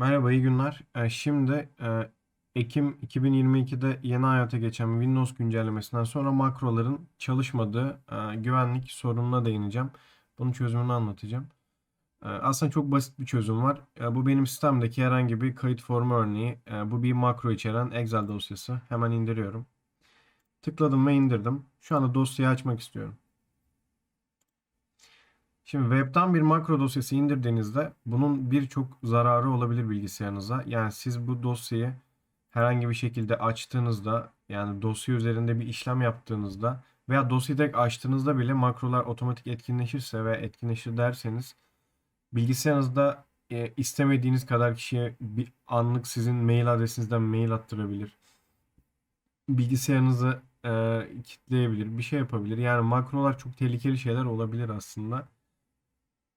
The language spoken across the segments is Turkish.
Merhaba, iyi günler. Ee, Şimdi e, Ekim 2022'de yeni hayata geçen Windows güncellemesinden sonra makroların çalışmadığı e, güvenlik sorununa değineceğim. Bunun çözümünü anlatacağım. E, Aslında çok basit bir çözüm var. Bu benim sistemdeki herhangi bir kayıt formu örneği. Bu bir makro içeren Excel dosyası. Hemen indiriyorum. Tıkladım ve indirdim. Şu anda dosyayı açmak istiyorum. Şimdi web'ten bir makro dosyası indirdiğinizde bunun birçok zararı olabilir bilgisayarınıza. Yani siz bu dosyayı herhangi bir şekilde açtığınızda yani dosya üzerinde bir işlem yaptığınızda veya dosyayı direkt açtığınızda bile makrolar otomatik etkinleşirse ve etkinleşir derseniz bilgisayarınızda e, istemediğiniz kadar kişiye bir anlık sizin mail adresinizden mail attırabilir. Bilgisayarınızı e, kilitleyebilir, bir şey yapabilir. Yani makrolar çok tehlikeli şeyler olabilir aslında.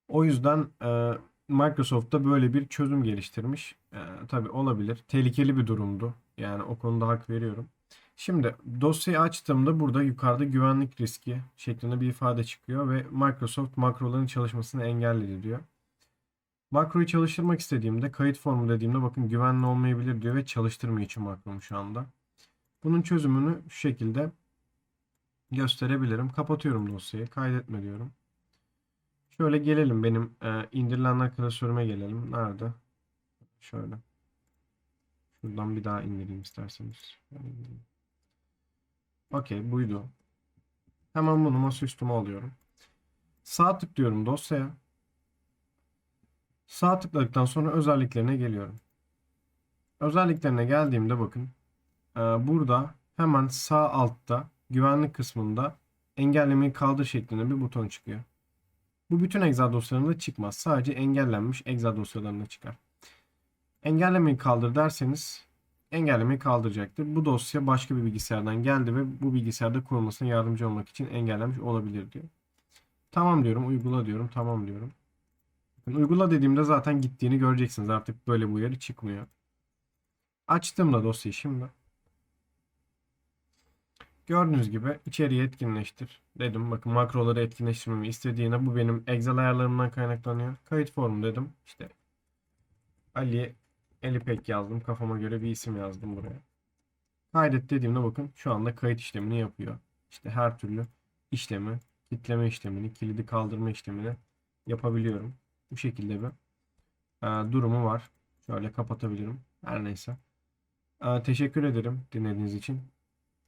O yüzden e, Microsoft'ta böyle bir çözüm geliştirmiş. E, tabii olabilir. Tehlikeli bir durumdu. Yani o konuda hak veriyorum. Şimdi dosyayı açtığımda burada yukarıda güvenlik riski şeklinde bir ifade çıkıyor ve Microsoft makroların çalışmasını engelledi diyor. Makroyu çalıştırmak istediğimde kayıt formu dediğimde bakın güvenli olmayabilir diyor ve çalıştırmıyor için makromu şu anda. Bunun çözümünü şu şekilde gösterebilirim. Kapatıyorum dosyayı. Kaydetme diyorum. Şöyle gelelim benim e, indirilenler klasörüme gelelim. Nerede? Şöyle. Şuradan bir daha indireyim isterseniz. Okey buydu. Hemen bunu masaüstüme alıyorum. Sağ tıklıyorum dosyaya. Sağ tıkladıktan sonra özelliklerine geliyorum. Özelliklerine geldiğimde bakın. e, burada hemen sağ altta güvenlik kısmında engellemeyi kaldır şeklinde bir buton çıkıyor. Bu bütün Excel dosyalarında çıkmaz. Sadece engellenmiş Excel dosyalarında çıkar. Engellemeyi kaldır derseniz engellemeyi kaldıracaktır. Bu dosya başka bir bilgisayardan geldi ve bu bilgisayarda kurulmasına yardımcı olmak için engellenmiş olabilir diyor. Tamam diyorum, uygula diyorum, tamam diyorum. Uygula dediğimde zaten gittiğini göreceksiniz. Artık böyle bu uyarı çıkmıyor. Açtığımda dosyayı şimdi. Gördüğünüz gibi içeriği etkinleştir dedim. Bakın makroları etkinleştirmemi istediğine bu benim Excel ayarlarımdan kaynaklanıyor. Kayıt formu dedim. İşte Ali Elipek yazdım. Kafama göre bir isim yazdım buraya. Kaydet dediğimde bakın şu anda kayıt işlemini yapıyor. İşte her türlü işlemi, kitleme işlemini, kilidi kaldırma işlemini yapabiliyorum. Bu şekilde bir e, durumu var. Şöyle kapatabilirim. Her neyse. E, teşekkür ederim dinlediğiniz için.